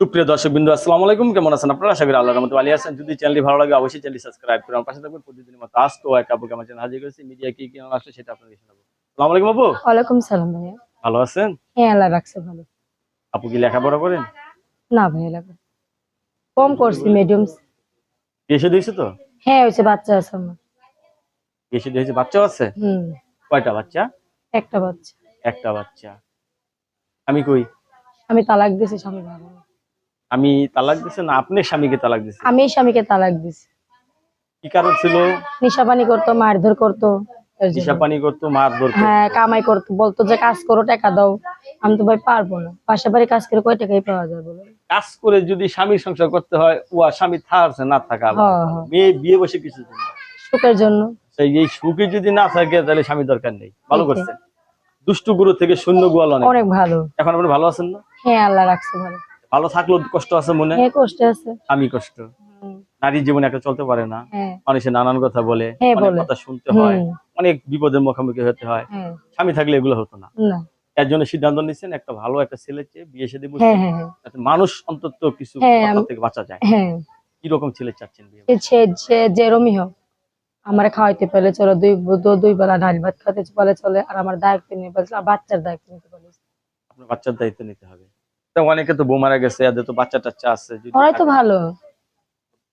সুপ্রিয় দর্শক বিন্দু আসসালামু আলাইকুম। কেমন আছেন আপনারা? আশা করি আল্লাহর রহমতে ভালো আছেন। যদি চ্যানেলটি ভালো লাগে অবশ্যই চ্যানেলটি সাবস্ক্রাইব করে আমার পাশে থাকবেন। প্রতিদিনের মতো আজকে এক আপুকে আমার চ্যানেল হাজির করেছি। মিডিয়া কি কি আসলে সেটা আপনাদের শোনাবো আসসালামু আলাইকুম আপু। ওয়ালাইকুম সালাম ভাইয়া। ভালো আছেন? হ্যাঁ আল্লাহ রাখছে ভালো। আপু কি লেখাপড়া করেন? না ভাইয়া লাগবে কম করছি মিডিয়াম এসে দিয়েছে তো? হ্যাঁ হয়েছে বাচ্চা আছে আমার। এসে দিয়েছে বাচ্চাও আছে? হুম। কয়টা বাচ্চা? একটা বাচ্চা। একটা বাচ্চা। আমি কই? আমি তালাক দিছি স্বামী ভালো না। আমি তালাক দিছে না আপনি স্বামীকে তালাক দিছে আমি স্বামীকে তালাক দিছি কি কারণ ছিল? নিশা পানি করতো মারধর করতো এর পানি করতো মার ধরতো হ্যাঁ কামাই করতো বলতো যে কাজ করো টাকা দাও। আমি তো ভাই পারব না। পাশে বাড়ি কাজ করে কয় টাকাই পাওয়া যায় বলো? কাজ করে যদি স্বামীর সংসার করতে হয় ও আর স্বামী থাকছে না থাকা। হ্যাঁ, হ্যাঁ। মেয়ে বিয়ে বসে কিছু সুখের জন্য। সেই এই সুখে যদি না থাকে তাহলে স্বামী দরকার নেই। ভালো. করছেন। দুষ্টু গুরু থেকে শূন্য গোয়াল অনেক। অনেক ভালো। এখন আপনি ভালো আছেন না? হ্যাঁ আল্লাহ রাখছে ভালো। ভালো থাকলেও কষ্ট আছে মনে? হ্যাঁ কষ্টে আছে। আমি কষ্ট। নারীর জীবনে একটা চলতে পারে না। হ্যাঁ। মানুষের নানান কথা বলে হ্যাঁ, কথা শুনতে হয় অনেক বিপদের মুখোমুখি হতে হয়। স্বামী থাকলে এগুলো হতো না। এর জন্য সিদ্ধান্ত নিচ্ছেন একটা ভালো একটা ছেলে চেয়ে বিয়ে সাথে মানুষ অন্তত কিছু থেকে বাঁচা যায়। হ্যাঁ। কি রকম ছেলে চাচ্ছেন বিয়ে যে হোক আমার খাওয়াইতে পারলে চলো দুই দুই বেলা ডাল ভাত খাওয়াতে পারলে চলে আর আমার দায়িত্ব নিয়ে বাচ্চার দায়িত্ব নিতে পারলে আপনার বাচ্চার দায়িত্ব নিতে হবে। তো অনেকে তো বউ মারা গেছে এদের তো বাচ্চা টাচ্চা আছে ওরাই তো ভালো।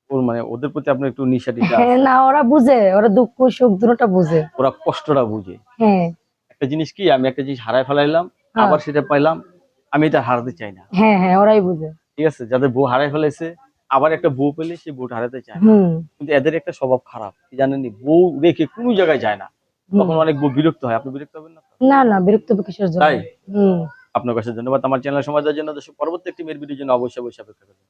ওর মানে ওদের প্রতি আপনার একটু নিশাটিটা হ্যাঁ, না ওরা বুঝে ওরা দুঃখ সুখ দুটোটা বুঝে। ওরা কষ্টটা বুঝে। হ্যাঁ। একটা জিনিস কি আমি একটা জিনিস হারাই ফেলাইলাম হ্যাঁ। আবার সেটা পাইলাম আমি এটা হারাতে চাই না। হ্যাঁ হ্যাঁ ওরাই বুঝে। ঠিক আছে যাদের বউ হারাই ফেলেছে আবার একটা বউ পেলে সে বউটা হারাতে চায় না। কিন্তু এদের একটা স্বভাব খারাপ জানেন বউ রেখে কোনো জায়গায় যায় না। তখন অনেক বউ বিরক্ত হয়। আপনি বিরক্ত হবেন না না না বিরক্ত হবে কিসের জন্য? তাই? হুম। আপনার কাছে ধন্যবাদ। আমার চ্যানেল সমাজের জন্য পরবর্তী একটি মেয়ের ভিডিওর জন্য অবশ্যই অবশ্যই অপেক্ষা করবেন।